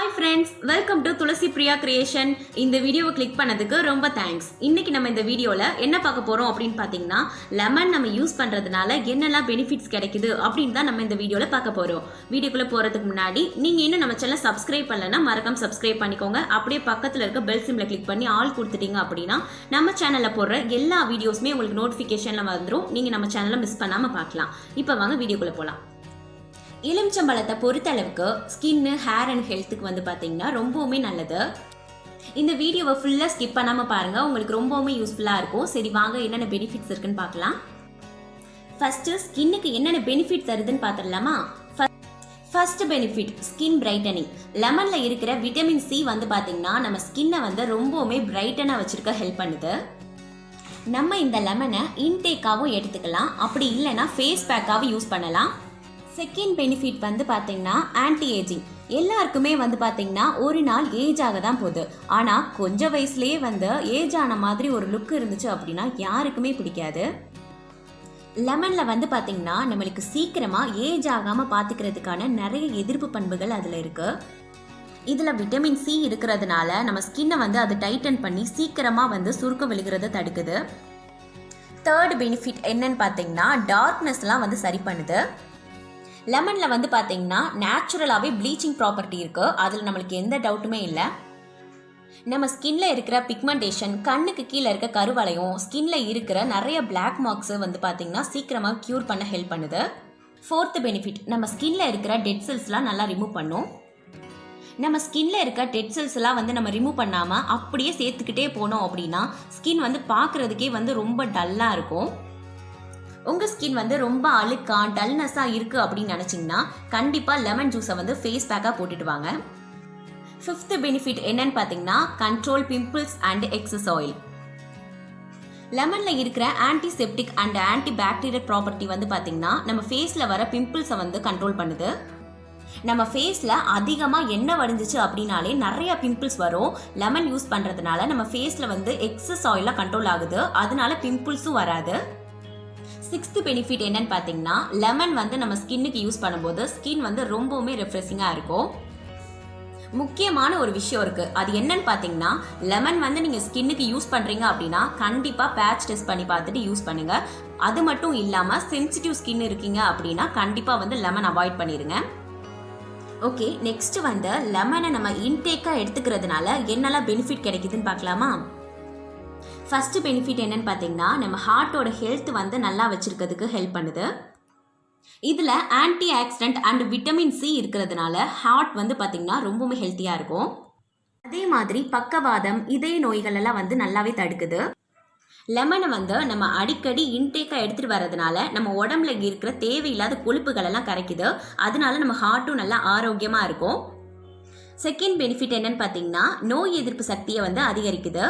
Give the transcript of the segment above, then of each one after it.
Hi friends welcome to Tulasi Priya creation இந்த வீடியோவை click பண்ணதுக்கு ரொம்ப தேங்க்ஸ் இன்னைக்கு நம்ம இந்த வீடியோவில் என்ன பார்க்க போகிறோம் அப்படின்னு பார்த்தீங்கன்னா லெமன் நம்ம யூஸ் பண்ணுறதுனால என்னெல்லாம் பெனிஃபிட்ஸ் கிடைக்குது அப்படின்னு தான் நம்ம இந்த வீடியோவில் பார்க்க போகிறோம் வீடியோக்குள்ளே போகிறதுக்கு முன்னாடி நீங்கள் இன்னும் நம்ம சேனல் சப்ஸ்கிரைப் பண்ணலன்னா மறக்காம சப்ஸ்கிரைப் பண்ணிக்கோங்க. அப்படியே பக்கத்தில் இருக்க பெல் சிம்மில் கிளிக் பண்ணி ஆல் கொடுத்துட்டீங்க அப்படின்னா நம்ம சேனலில் போடுற எல்லா வீடியோஸுமே உங்களுக்கு நோட்டிஃபிகேஷனில் வந்துடும் நீங்கள் நம்ம சேனலை மிஸ் பண்ணாமல் பார்க்கலாம். இப்போ வாங்க வீடியோக்குள்ளே போகலாம் எலுமிச்சம்பழத்தை பொறுத்தளவுக்கு ஸ்கின்னு ஹேர் அண்ட் ஹெல்த்துக்கு வந்து பார்த்தீங்கன்னா ரொம்பவுமே நல்லது. இந்த வீடியோவை ஃபுல்லாக ஸ்கிப் பண்ணாமல் பாருங்கள் உங்களுக்கு ரொம்பவுமே யூஸ்ஃபுல்லாக இருக்கும். சரி வாங்க என்னென்ன பெனிஃபிட்ஸ் இருக்குன்னு பார்க்கலாம். ஃபஸ்ட்டு ஸ்கின்னுக்கு என்னென்ன பெனிஃபிட் தருதுன்னு பார்த்துடலாமா ஃபர்ஸ்ட் பெனிஃபிட் ஸ்கின் பிரைட்டனிங் லெமனில் இருக்கிற விட்டமின் சி வந்து பார்த்தீங்கன்னா நம்ம ஸ்கின்னை வந்து ரொம்பவுமே பிரைட்டனாக வச்சுருக்க ஹெல்ப் பண்ணுது. நம்ம இந்த லெமனை இன்டேக்காகவும் எடுத்துக்கலாம். அப்படி இல்லைன்னா ஃபேஸ் பேக்காகவும் யூஸ் பண்ணலாம். செகண்ட் பெனிஃபிட் வந்து பார்த்தீங்கன்னா ஆன்டி ஏஜிங் எல்லாருக்குமே வந்து பார்த்தீங்கன்னா ஒரு நாள் ஏஜ் ஆக தான் போகுது. ஆனால் கொஞ்சம் வயசுலேயே வந்து ஏஜ் ஆன மாதிரி ஒரு லுக் இருந்துச்சு அப்படின்னா யாருக்குமே பிடிக்காது. லெமனில் வந்து பார்த்தீங்கன்னா நம்மளுக்கு சீக்கிரமாக ஏஜ் ஆகாமல் பார்த்துக்கிறதுக்கான நிறைய எதிர்ப்பு பண்புகள் அதில் இருக்குது இதில் விட்டமின் சி இருக்கிறதுனால நம்ம ஸ்கின்னை வந்து அது டைட்டன் பண்ணி சீக்கிரமாக வந்து சுருக்கம் விழுகிறத தடுக்குது. தேர்ட் பெனிஃபிட் என்னன்னு பார்த்தீங்கன்னா டார்க்னஸ்லாம் வந்து சரி பண்ணுது. லெமனில் வந்து பார்த்தீங்கன்னா நேச்சுரலாகவே ப்ளீச்சிங் ப்ராப்பர்ட்டி இருக்குது அதில் நம்மளுக்கு எந்த டவுட்டுமே இல்லை. நம்ம ஸ்கின்ல இருக்கிற பிக்மெண்டேஷன் கண்ணுக்கு கீழே இருக்க கருவளையும் ஸ்கின்ல இருக்கிற நிறைய பிளாக் மார்க்ஸ் வந்து பார்த்தீங்கன்னா சீக்கிரமாக க்யூர் பண்ண ஹெல்ப் பண்ணுது. ஃபோர்த் பெனிஃபிட் நம்ம ஸ்கின்ல இருக்கிற டெட் செல்ஸ்லாம் நல்லா ரிமூவ் பண்ணும். நம்ம ஸ்கின்ல இருக்க டெட் செல்ஸ் எல்லாம் வந்து நம்ம ரிமூவ் பண்ணாமல் அப்படியே சேர்த்துக்கிட்டே போனோம் அப்படின்னா ஸ்கின் வந்து பார்க்குறதுக்கே வந்து ரொம்ப டல்லாக இருக்கும். உங்கள் ஸ்கின் வந்து ரொம்ப அழுக்கா டல்னஸாக இருக்குது அப்படின்னு நினச்சிங்கன்னா கண்டிப்பாக லெமன் ஜூஸை வந்து ஃபேஸ் பேக்காக போட்டுட்டு வாங்க. ஃபிஃப்த் பெனிஃபிட் என்னன்னு பார்த்தீங்கன்னா control pimples and excess oil லெமனில் இருக்கிற antiseptic and anti bacterial property வந்து பார்த்தீங்கன்னா நம்ம ஃபேஸில் வர பிம்பிள்ஸை வந்து கண்ட்ரோல் பண்ணுது. நம்ம ஃபேஸில் அதிகமாக எண்ணெய் வடிஞ்சிச்சு அப்படின்னாலே நிறைய பிம்பிள்ஸ் வரும். லெமன் யூஸ் பண்ணுறதுனால நம்ம ஃபேஸில் வந்து எக்ஸஸ் ஆயிலாக கண்ட்ரோல் ஆகுது. அதனால பிம்பிள்ஸும் வராது. சிக்ஸ்த் பெனிஃபிட் என்னன்னு பார்த்தீங்கன்னா லெமன் வந்து நம்ம ஸ்கின்னுக்கு யூஸ் பண்ணும்போது ஸ்கின் வந்து ரொம்பவுமே ரெஃப்ரெஷிங்காக இருக்கும். முக்கியமான ஒரு விஷயம் இருக்குது அது என்னன்னு பார்த்தீங்கன்னா லெமன் வந்து நீங்கள் ஸ்கின்னுக்கு யூஸ் பண்ணுறீங்க அப்படின்னா கண்டிப்பாக பேட்ச் டெஸ்ட் பண்ணி பார்த்துட்டு யூஸ் பண்ணுங்கள் அது மட்டும் இல்லாமல் சென்சிட்டிவ் ஸ்கின் இருக்கீங்க அப்படின்னா கண்டிப்பாக வந்து லெமன் அவாய்ட் பண்ணிடுங்க ஓகே நெக்ஸ்ட் வந்து லெமனை நம்ம இன்டேக்காக எடுத்துக்கிறதுனால என்னெல்லாம் பெனிஃபிட் கிடைக்குதுன்னு பார்க்கலாமா? ஃபஸ்ட்டு பெனிஃபிட் என்னன்னு பார்த்தீங்கன்னா நம்ம ஹார்ட்டோட ஹெல்த் வந்து நல்லா வச்சுருக்கிறதுக்கு ஹெல்ப் பண்ணுது. இதில் antioxidant and vitamin C இருக்கிறதுனால ஹார்ட் வந்து பார்த்திங்கன்னா ரொம்பவுமே ஹெல்த்தியாக இருக்கும். அதே மாதிரி பக்கவாதம் இதய நோய்கள் எல்லாம் வந்து நல்லாவே தடுக்குது. லெமனை வந்து நம்ம அடிக்கடி இன்டேக்காக எடுத்துகிட்டு வரதுனால நம்ம உடம்புல இருக்கிற தேவையில்லாத கொழுப்புகள் எல்லாம் கரைக்குது. அதனால நம்ம ஹார்ட்டும் நல்லா ஆரோக்கியமாக இருக்கும். செகண்ட் பெனிஃபிட் என்னன்னு பார்த்தீங்கன்னா நோய் எதிர்ப்பு சக்தியை வந்து அதிகரிக்குது.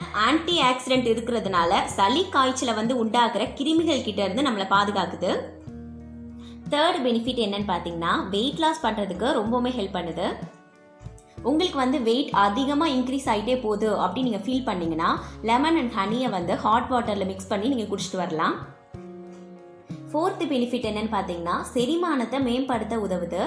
ஆன்டி ஆக்சிடென்ட் இருக்கிறதுனால சளி காய்ச்சலை வந்து உண்டாகிற கிருமிகள் கிட்ட இருந்து நம்மளை பாதுகாக்குது. தேர்ட் பெனிஃபிட் என்னன்னு பார்த்தீங்கன்னா வெயிட் லாஸ் பண்ணுறதுக்கு ரொம்பவுமே ஹெல்ப் பண்ணுது. உங்களுக்கு வந்து வெயிட் அதிகமாக இன்க்ரீஸ் ஆகிட்டே போகுது அப்படின்னு நீங்கள் ஃபீல் பண்ணீங்கன்னா லெமன் அண்ட் ஹனியை வந்து ஹாட் வாட்டரில் மிக்ஸ் பண்ணி நீங்கள் குடிச்சிட்டு வரலாம். ஃபோர்த்து பெனிஃபிட் என்னன்னு பார்த்தீங்கன்னா செரிமானத்தை மேம்படுத்த உதவுது.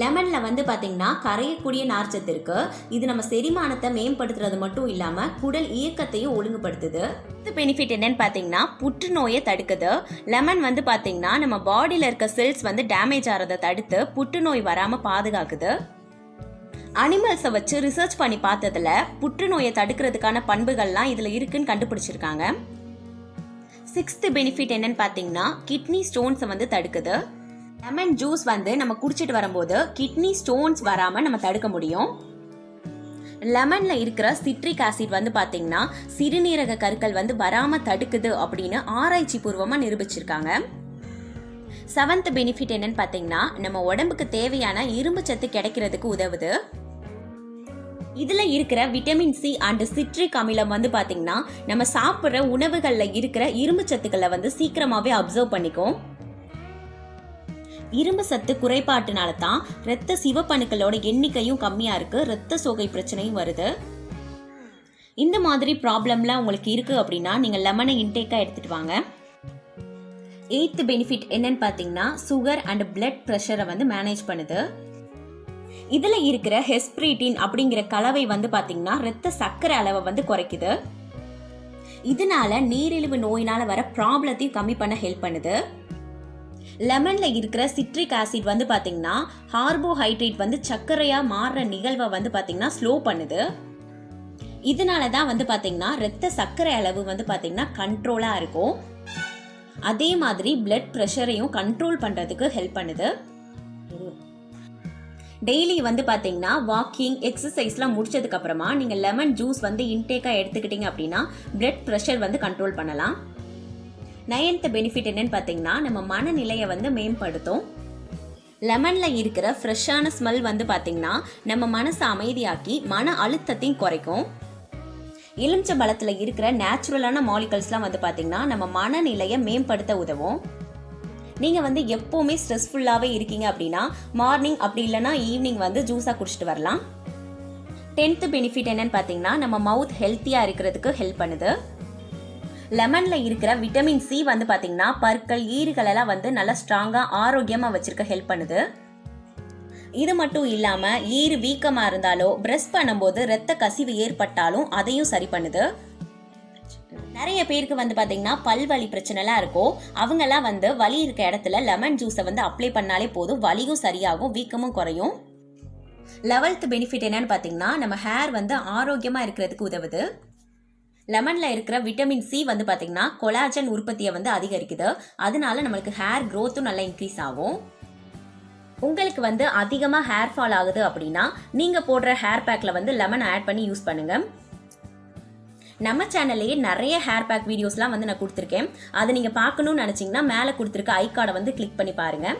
லெமனில் வந்து பார்த்தீங்கன்னா கரையக்கூடிய நார்ச்சத்து இருக்கு இது நம்ம செரிமானத்தை மேம்படுத்துறது மட்டும் இல்லாமல் குடல் இயக்கத்தையும் ஒழுங்குபடுத்துது. இது பெனிஃபிட் என்னன்னு பார்த்தீங்கன்னா புற்றுநோயை தடுக்குது. லெமன் வந்து பார்த்தீங்கன்னா நம்ம பாடியில் இருக்க செல்ஸ் வந்து டேமேஜ் ஆகிறத தடுத்து புற்றுநோய் வராமல் பாதுகாக்குது. அனிமல்ஸை வச்சு ரிசர்ச் பண்ணி பார்த்ததுல புற்றுநோயை தடுக்கிறதுக்கான பண்புகள்லாம் இதில் இருக்குன்னு கண்டுபிடிச்சிருக்காங்க. சிக்ஸ்த் பெனிஃபிட் என்னன்னு பார்த்தீங்கன்னா கிட்னி ஸ்டோன்ஸை வந்து தடுக்குது. லெமன் ஜூஸ் வந்து நம்ம குடிச்சிட்டு வரும்போது கிட்னி ஸ்டோன்ஸ் வராமல் நம்ம தடுக்க முடியும். லெமனில் இருக்கிற சிட்ரிக் ஆசிட் வந்து பார்த்திங்கன்னா சிறுநீரக கருக்கள் வந்து வராமல் தடுக்குது அப்படின்னு ஆராய்ச்சி பூர்வமாக நிரூபிச்சிருக்காங்க. செவன்த் பெனிஃபிட் என்னன்னு பார்த்தீங்கன்னா நம்ம உடம்புக்கு தேவையான இரும்பு சத்து கிடைக்கிறதுக்கு உதவுது. இதில் இருக்கிற விட்டமின் சி அண்ட் சிட்ரிக் அமிலம் வந்து பார்த்திங்கன்னா நம்ம சாப்பிட்ற உணவுகளில் இருக்கிற இரும்பு சத்துக்களை வந்து சீக்கிரமாகவே அப்சர்வ் பண்ணிக்கும். இரும்பு சத்து குறைபாட்டுனால தான் இரத்த சிவப்பணுக்களோட எண்ணிக்கையும் கம்மியா இருக்கு. இரத்த சோகை பிரச்சனையும் வருது. இந்த மாதிரி ப்ராப்ளம்லாம் உங்களுக்கு இருக்கு அப்படின்னா நீங்க லெமனை இன்டேக்காக எடுத்துட்டு வாங்க. எயித்து பெனிஃபிட் என்னன்னு பார்த்தீங்கன்னா சுகர் அண்ட் பிளட் ப்ரெஷரை வந்து மேனேஜ் பண்ணுது. இதில் இருக்கிற ஹெஸ்பிரிட்டின் அப்படிங்கிற கலவை வந்து பார்த்தீங்கன்னா ரத்த சர்க்கரை அளவை வந்து குறைக்குது. இதனால நீரிழிவு நோயினால் வர ப்ராப்ளத்தையும் கம்மி பண்ண ஹெல்ப் பண்ணுது. லெமனில் இருக்கிற சிட்ரிக் ஆசிட் வந்து பார்த்திங்கன்னா கார்போஹைட்ரேட் வந்து சர்க்கரையாக மாறுற நிகழ்வை வந்து பார்த்திங்கன்னா ஸ்லோ பண்ணுது. இதனால தான் வந்து பார்த்திங்கன்னா ரத்த சர்க்கரை அளவு வந்து பார்த்திங்கன்னா கண்ட்ரோலாக இருக்கும். அதே மாதிரி பிளட் ப்ரெஷரையும் கண்ட்ரோல் பண்ணுறதுக்கு ஹெல்ப் பண்ணுது. டெய்லி வந்து பார்த்தீங்கன்னா வாக்கிங் எக்ஸசைஸ்லாம் முடிச்சதுக்கப்புறமா நீங்கள் லெமன் ஜூஸ் வந்து இன்டேக்காக எடுத்துக்கிட்டீங்க அப்படின்னா பிளட் ப்ரெஷர் வந்து கண்ட்ரோல் பண்ணலாம். நயன்த் பெனிஃபிட் என்னன்னு பார்த்தீங்கன்னா நம்ம மனநிலையை வந்து மேம்படுத்தும். லெமனில் இருக்கிற ஃப்ரெஷ்ஷான ஸ்மெல் வந்து பார்த்தீங்கன்னா நம்ம மனசை அமைதியாக்கி மன அழுத்தத்தையும் குறைக்கும். எலுமிச்ச பழத்தில் இருக்கிற நேச்சுரலான மாலிகல்ஸ்லாம் வந்து பார்த்தீங்கன்னா நம்ம மனநிலையை மேம்படுத்த உதவும். நீங்கள் வந்து எப்போவுமே ஸ்ட்ரெஸ்ஃபுல்லாகவே இருக்கீங்க அப்படின்னா மார்னிங் அப்படி இல்லைன்னா ஈவினிங் வந்து ஜூஸாக குடிச்சிட்டு வரலாம். டென்த்து பெனிஃபிட் என்னன்னு பார்த்தீங்கன்னா நம்ம மவுத் ஹெல்த்தியாக இருக்கிறதுக்கு ஹெல்ப் பண்ணுது. லெமனில் இருக்கிற விட்டமின் சி வந்து பார்த்தீங்கன்னா பற்கள் ஈறுகள் எல்லாம் வந்து நல்லா ஸ்ட்ராங்காக ஆரோக்கியமாக வச்சுருக்க ஹெல்ப் பண்ணுது. இது மட்டும் இல்லாமல் ஈறு வீக்கமாக இருந்தாலோ ப்ரெஸ் பண்ணும்போது ரத்த கசிவு ஏற்பட்டாலும் அதையும் சரி பண்ணுது. நிறைய பேருக்கு வந்து பார்த்தீங்கன்னா பல்வலி பிரச்சனைலாம் இருக்கும் அவங்கெல்லாம் வந்து வலி இருக்க இடத்துல லெமன் ஜூஸை வந்து அப்ளை பண்ணாலே போதும் வலியும் சரியாகும் வீக்கமும் குறையும். லெவல்த் பெனிஃபிட் என்னன்னு பார்த்தீங்கன்னா நம்ம ஹேர் வந்து ஆரோக்கியமாக இருக்கிறதுக்கு உதவுது. லெமனில் இருக்கிற விட்டமின் சி வந்து பார்த்திங்கன்னா கொலாஜன் உற்பத்தியை வந்து அதிகரிக்குது. அதனால நம்மளுக்கு ஹேர் க்ரோத்தும் நல்லா இன்க்ரீஸ் ஆகும். உங்களுக்கு வந்து அதிகமாக ஹேர் ஃபால் ஆகுது அப்படின்னா நீங்கள் போடுற ஹேர் பேக்கில் வந்து லெமன் ஆட் பண்ணி யூஸ் பண்ணுங்கள் நம்ம சேனல்லையே நிறைய ஹேர் பேக் வீடியோஸ்லாம் வந்து நான் கொடுத்துருக்கேன். அதை நீங்கள் பார்க்கணும்னு நினச்சிங்கன்னா மேலே கொடுத்துருக்க ஐ கார்டை வந்து கிளிக் பண்ணி பாருங்கள்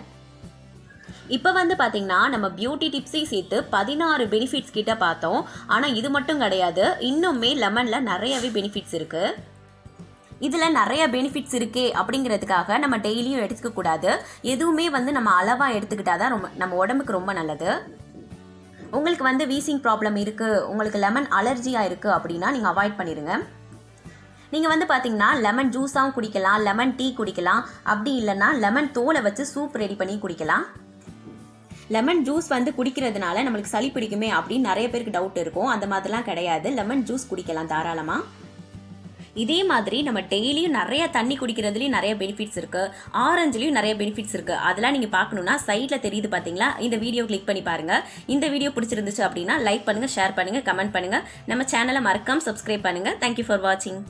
இப்போ வந்து பார்த்தீங்கன்னா நம்ம பியூட்டி டிப்ஸையும் சேர்த்து பதினாறு பெனிஃபிட்ஸ் கிட்ட பார்த்தோம். ஆனால் இது மட்டும் கிடையாது. இன்னுமே லெமனில் நிறையவே பெனிஃபிட்ஸ் இருக்குது இதில் நிறைய பெனிஃபிட்ஸ் இருக்கே அப்படிங்கிறதுக்காக நம்ம டெய்லியும் எடுத்துக்கக்கூடாது எதுவுமே வந்து நம்ம அளவாக எடுத்துக்கிட்டால் தான் ரொம்ப நம்ம உடம்புக்கு ரொம்ப நல்லது. உங்களுக்கு வந்து வீசிங் ப்ராப்ளம் இருக்குது உங்களுக்கு லெமன் அலர்ஜியாக இருக்குது அப்படின்னா நீங்கள் அவாய்ட் பண்ணிடுங்க நீங்கள் வந்து பார்த்தீங்கன்னா லெமன் ஜூஸாகவும் குடிக்கலாம் லெமன் டீ குடிக்கலாம். அப்படி இல்லைன்னா லெமன் தோலை வச்சு சூப் ரெடி பண்ணி குடிக்கலாம். லெமன் ஜூஸ் வந்து குடிக்கிறதுனால நம்மளுக்கு சளி பிடிக்குமே அப்படின்னு நிறைய பேருக்கு டவுட் இருக்கும். அந்த மாதிரிலாம் கிடையாது. லெமன் ஜூஸ் குடிக்கலாம் தாராளமாக இதே மாதிரி நம்ம டெய்லியும் நிறைய தண்ணி குடிக்கிறதுலையும் நிறைய பெனிஃபிட்ஸ் இருக்குது ஆரஞ்சுலையும் நிறைய பெனிஃபிட்ஸ் இருக்குது அதெல்லாம் நீங்கள் பார்க்கணும்னா சைட்டில் தெரியுது பார்த்தீங்களா இந்த வீடியோ கிளிக் பண்ணி பாருங்கள் இந்த வீடியோ பிடிச்சிருந்துச்சு அப்படின்னா லைக் பண்ணுங்கள் ஷேர் பண்ணுங்கள் கமெண்ட் பண்ணுங்க. நம்ம சேனலை மறக்காமல் சப்ஸ்கிரைப் பண்ணுங்க. தேங்க்யூ ஃபார் வாட்சிங்